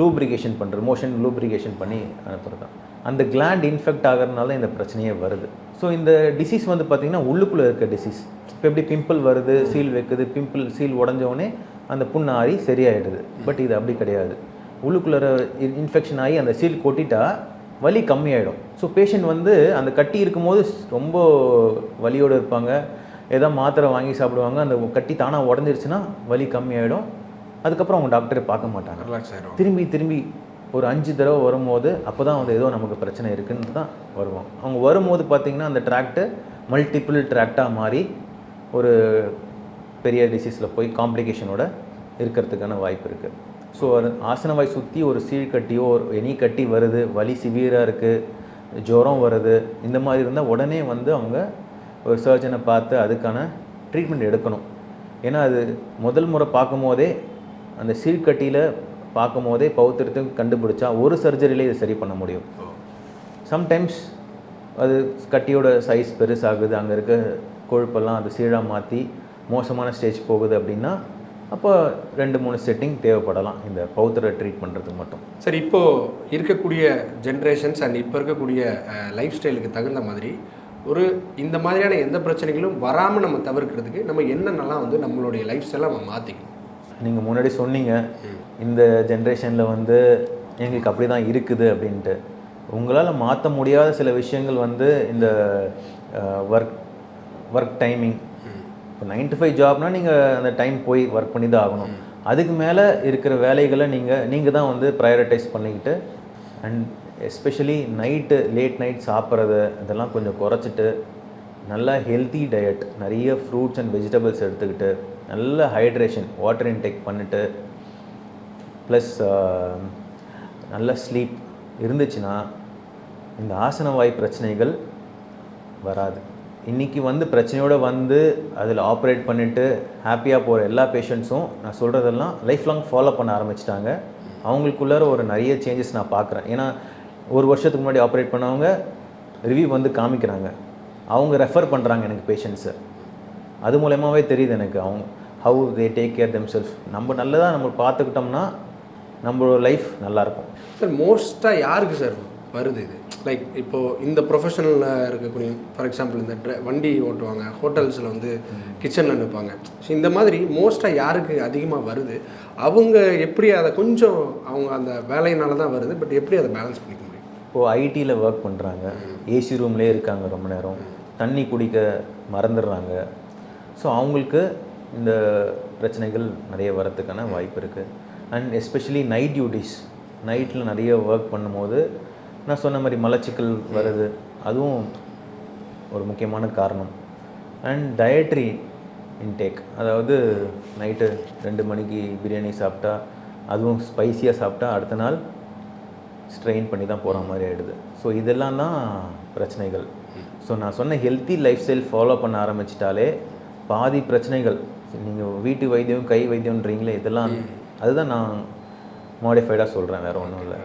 லூப்ரிகேஷன் பண்ணுறது மோஷன் லூப்ரிகேஷன் பண்ணி அனுப்புறது தான் அந்த கிளாண்ட் இன்ஃபெக்ட் ஆகிறதுனால இந்த பிரச்சனையே வருது. ஸோ இந்த டிசீஸ் வந்து பார்த்திங்கன்னா உள்ளுக்குள்ளே இருக்க டிசீஸ் இப்போ எப்படி பிம்பிள் வருது சீல் வைக்குது பிம்பிள் சீல் உடஞ்சோடனே அந்த புண்ணு ஆறி சரியாயிடுது. பட் இது அப்படி கிடையாது. உள்ளுக்குள்ளே இன்ஃபெக்ஷன் ஆகி அந்த சீல் கொட்டிட்டா வலி கம்மியாயிடும். ஸோ பேஷண்ட் வந்து அந்த கட்டி இருக்கும்போது ரொம்ப வலியோடு இருப்பாங்க. ஏதோ மாத்திரை வாங்கி சாப்பிடுவாங்க. அந்த கட்டி தானாக உடஞ்சிருச்சுன்னா வலி கம்மியாயிடும். அதுக்கப்புறம் அவங்க டாக்டரை பார்க்க மாட்டாங்க. திரும்பி திரும்பி ஒரு அஞ்சு தடவை வரும்போது அப்போ தான் வந்து ஏதோ நமக்கு பிரச்சனை இருக்குன்னு தான் வருவோம். அவங்க வரும்போது பார்த்தீங்கன்னா அந்த ட்ராக்ட்டு மல்டிபிள் ட்ராக்டாக மாறி ஒரு பெரிய டிசீஸில் போய் காம்ப்ளிகேஷனோட இருக்கிறதுக்கான வாய்ப்பு இருக்குது ஸோ அது ஆசனவாய் சுற்றி ஒரு சீழ்கட்டியோ ஒரு எனி கட்டி வருது வலி சிவியராக இருக்குது ஜுரம் வருது இந்த மாதிரி இருந்தால் உடனே வந்து அவங்க ஒரு சர்ஜனை பார்த்து அதுக்கான ட்ரீட்மெண்ட் எடுக்கணும். ஏன்னா அது முதல் முறை பார்க்கும் போதே அந்த சீழ்கட்டியில் பார்க்கும் போதே பௌத்திரத்தை கண்டுபிடிச்சா ஒரு சர்ஜரியிலே இதை சரி பண்ண முடியும். சம்டைம்ஸ் அது கட்டியோட சைஸ் பெருசாகுது அங்கே இருக்க கொழுப்பெல்லாம் அது சீழாக மாற்றி மோசமான ஸ்டேஜ் போகுது அப்படின்னா அப்போ ரெண்டு மூணு செட்டிங் தேவைப்படலாம். இந்த பௌத்திர ட்ரீட் பண்ணுறதுக்கு மட்டும். சரி இப்போ இருக்கக்கூடிய ஜென்ரேஷன்ஸ் அண்ட் இப்போ இருக்கக்கூடிய லைஃப் ஸ்டைலுக்கு தகுந்த மாதிரி ஒரு இந்த மாதிரியான எந்த பிரச்சனைகளும் வராமல் நம்ம தவிர்க்கிறதுக்கு நம்ம என்னென்னலாம் வந்து நம்மளுடைய லைஃப் ஸ்டைலை நம்ம மாற்றிக்கணும் நீங்கள் முன்னாடி சொன்னீங்க இந்த ஜென்ரேஷனில் வந்து எங்களுக்கு அப்படி தான் இருக்குது அப்படின்ட்டு. உங்களால் மாற்ற முடியாத சில விஷயங்கள் வந்து இந்த ஒர்க் ஒர்க் டைமிங் இப்போ நைன் டு ஃபைவ் ஜாப்னால் நீங்கள் அந்த டைம் போய் ஒர்க் பண்ணி தான் ஆகணும். அதுக்கு மேலே இருக்கிற வேலைகளை நீங்கள் நீங்கள் தான் வந்து ப்ரையாரிட்டைஸ் பண்ணிக்கிட்டு and especially night late night சாப்பிட்றது இதெல்லாம் கொஞ்சம் குறைச்சிட்டு நல்லா ஹெல்த்தி டயட் நிறைய ஃப்ரூட்ஸ் அண்ட் வெஜிடபிள்ஸ் எடுத்துக்கிட்டு நல்ல ஹைட்ரேஷன் வாட்டர் இன்டேக் பண்ணிட்டு ப்ளஸ் நல்ல ஸ்லீப் இருந்துச்சுன்னா இந்த ஆசன வாய் பிரச்சனைகள் வராது. இன்றைக்கி வந்து பிரச்சனையோடு வந்து அதில் ஆப்ரேட் பண்ணிவிட்டு ஹாப்பியாக போகிற எல்லா பேஷண்ட்ஸும் நான் சொல்கிறதெல்லாம் லைஃப் லாங் ஃபாலோ பண்ண ஆரம்பிச்சிட்டாங்க. அவங்களுக்குள்ளார ஒரு நிறைய சேஞ்சஸ் நான் பார்க்குறேன். ஏன்னா ஒரு வருஷத்துக்கு முன்னாடி ஆப்ரேட் பண்ணவங்க ரிவ்யூ வந்து காமிக்கிறாங்க. அவங்க ரெஃபர் பண்ணுறாங்க எனக்கு பேஷண்ட்ஸு அது மூலயமாவே தெரியுது எனக்கு அவங்க how they take care them self நம்ம நல்லதாக நம்ம பார்த்துக்கிட்டோம்னா நம்மளோட லைஃப் நல்லாயிருக்கும் சார் மோஸ்ட்டாக யாருக்கு சார் வருது இது? லைக் இப்போது இந்த ப்ரொஃபஷனலில் இருக்கக்கூடிய ஃபார் எக்ஸாம்பிள் இந்த ட்ர வண்டி ஓட்டுவாங்க ஹோட்டல்ஸில் வந்து கிச்சனில் நிற்பாங்க ஸோ இந்த மாதிரி மோஸ்ட்டாக யாருக்கு அதிகமாக வருது அவங்க எப்படி அதை கொஞ்சம் அவங்க அந்த வேலையினால தான் வருது பட் எப்படி அதை பேலன்ஸ் பண்ணிக்க முடியும்? இப்போது ஐடியில் ஒர்க் பண்ணுறாங்க ஏசி ரூம்லேயே இருக்காங்க ரொம்ப நேரம். தண்ணி குடிக்க மறந்துடுறாங்க. ஸோ அவங்களுக்கு இந்த பிரச்சனைகள் நிறைய வரத்துக்கான வாய்ப்பு இருக்குது அண்ட் எஸ்பெஷலி நைட் டியூட்டிஸ் நைட்டில் நிறைய ஒர்க் பண்ணும்போது நான் சொன்ன மாதிரி மலச்சிக்கல் வருது. அதுவும் ஒரு முக்கியமான காரணம். அண்ட் டயட்ரி இன்டேக் அதாவது நைட்டு ரெண்டு மணிக்கு பிரியாணி சாப்பிட்டா அதுவும் ஸ்பைசியாக சாப்பிட்டா அடுத்த நாள் ஸ்ட்ரெயின் பண்ணி தான் போகிற மாதிரி ஆகிடுது ஸோ இதெல்லாம் தான் பிரச்சனைகள். ஸோ நான் சொன்ன ஹெல்த்தி லைஃப் ஸ்டைல் ஃபாலோ பண்ண ஆரம்பிச்சிட்டாலே பாதி பிரச்சனைகள் நீங்கள் வீட்டு வைத்தியம் கை வைத்தியம்ன்றீங்களே இதெல்லாம் அதுதான் நான் மாடிஃபைடாக சொல்கிறேன் வேறு ஒன்றும் இல்லை.